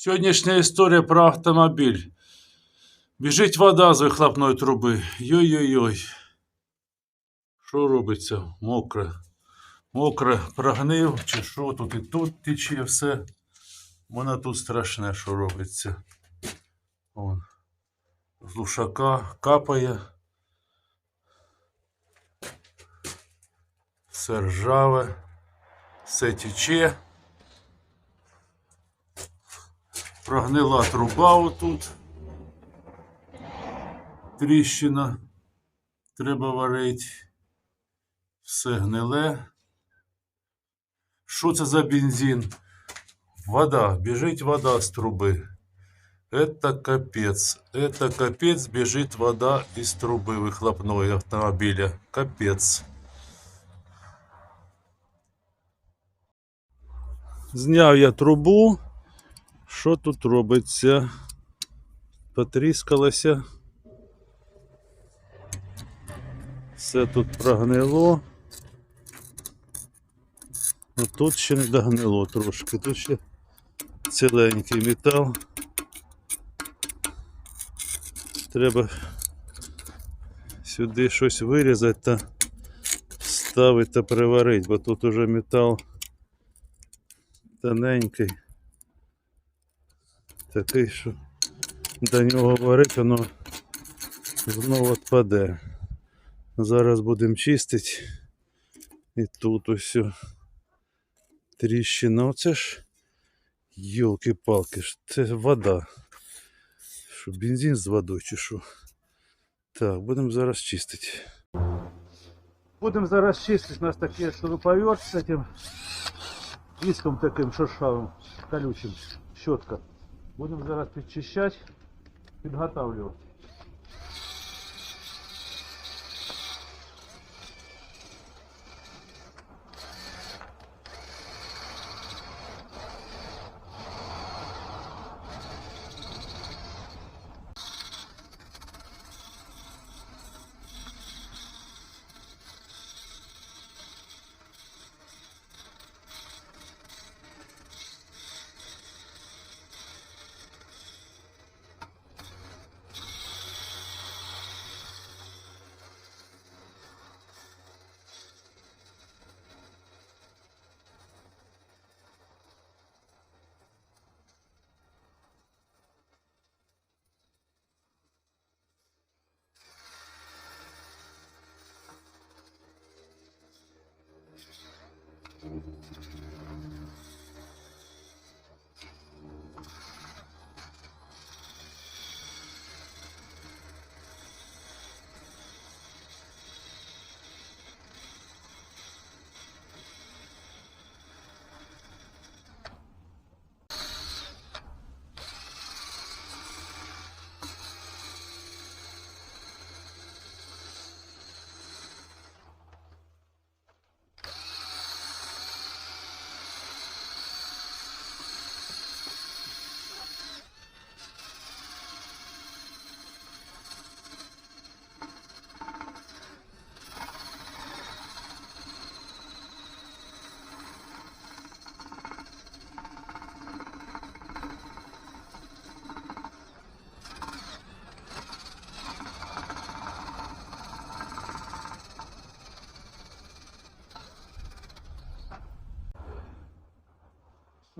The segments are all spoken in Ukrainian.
Сьогоднішня історія про автомобіль. Біжить вода з вихлопної труби. Йой-йой-йой. Що робиться? Мокре. Мокре прогнив, чи що тут і тут тече все. Воно тут страшне, що робиться. Вон. З лушака капає. Все ржаве. Все тече. Прогнила труба отут. Тріщина. Треба варити. Все гниле. Що це за бензин? Вода. Біжить вода з труби. Это капец. Это капец. Бежит вода из трубы выхлопной автомобиля. Капец. Зняв я трубу. Що тут робиться? Потріскалося. Все тут прогнило. А тут ще не догнило трошки. Тут ще ціленький метал. Треба сюди щось вирізати та ставити та приварити, бо тут уже метал тоненький. Такий, що до нього варить, воно знову відпаде. Зараз будемо чистити. І тут ось тріщина. Оце ж йолки-палки, ж, це вода. Що, бензин з водою чи що? Так, будемо зараз чистити. Будемо зараз чистити. У нас таке шуруповерт з цим диском таким шершавим, колючим, щетка. Будемо зараз підчищати, підготавлювати.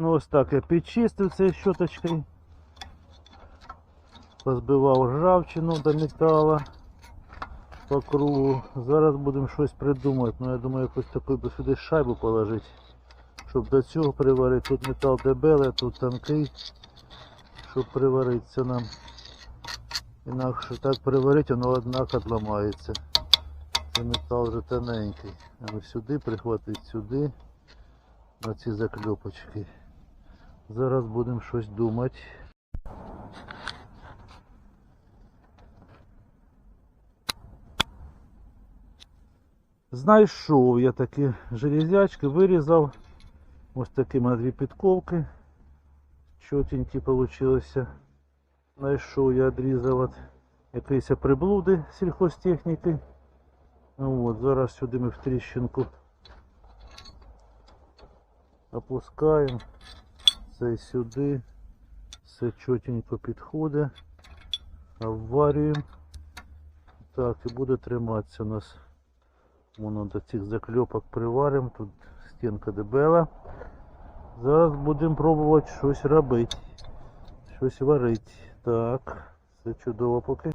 Ну ось так я підчистив цією щоточкою. Позбивав ржавчину до металу по кругу. Зараз будемо щось придумати. Ну я думаю якусь таку би сюди шайбу положити. Щоб до цього приварити. Тут метал дебелий, тут тонкий. Щоб приваритися нам. Інакше так приварити, воно однак відламається. Це метал вже тоненький. А сюди прихватити сюди. На ці закльопочки. Зараз будемо щось думати. Знайшов я такі железячки, вирізав. Ось такі на дві підковки. Чотенькі получилося. Знайшов я відрізав от якісь приблуди сільхозтехніки. От, зараз сюди ми в тріщинку опускаємо. Це сюди. Все чотенько підходить. Обварюємо. Так, і буде триматися у нас. Воно до цих закльопок приваримо. Тут стінка дебела. Зараз будемо пробувати щось робити. Щось варити. Так, все чудово поки.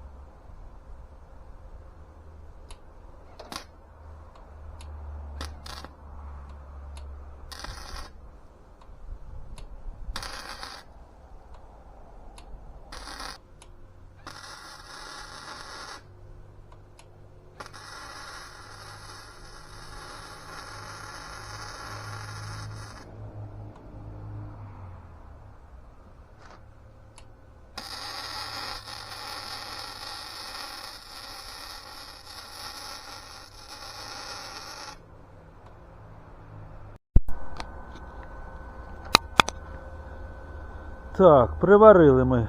Так, приварили ми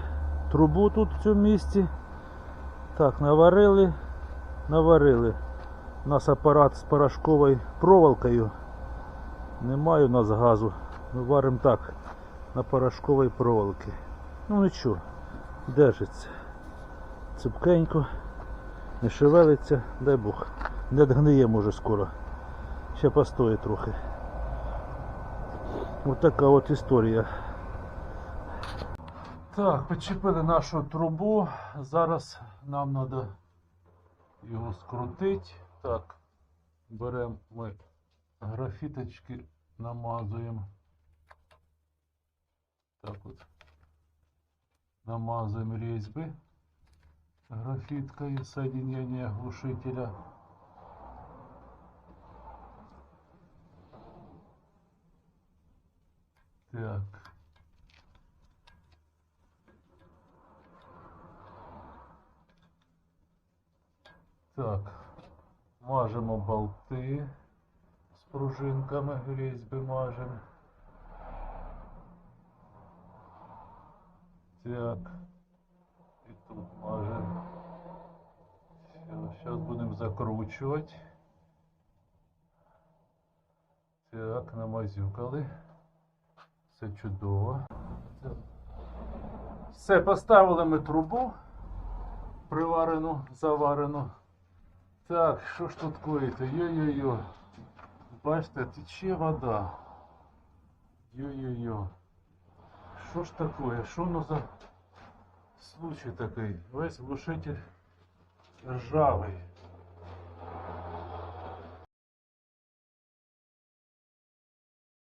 трубу тут в цьому місці. Так, наварили, наварили. У нас апарат з порошковою проволокою. Немає у нас газу. Ми варимо так, на порошковій проволоці. Ну нічого, держиться. Цупкенько, не шевелиться, дай Бог. Не дгниє може скоро. Ще постоїть трохи. Ось така от історія. Так, підчепили нашу трубу. Зараз нам треба його скрутити. Так, беремо ми графіточки, намазуємо. Так от. Намазуємо різьби графіткою соединення глушителя. Так. Так, мажемо болти з пружинками, різьби мажемо. Так. І тут мажемо. Зараз будемо закручувати. Так, намазюкали. Все чудово. Все, поставили ми трубу приварену, заварену. Так, що ж тут коїться? Йо-йо-йо. Бачите, тече вода. Йо-йо-йо. Що ж таке? Що воно за случай такий? Весь глушитель ржавий.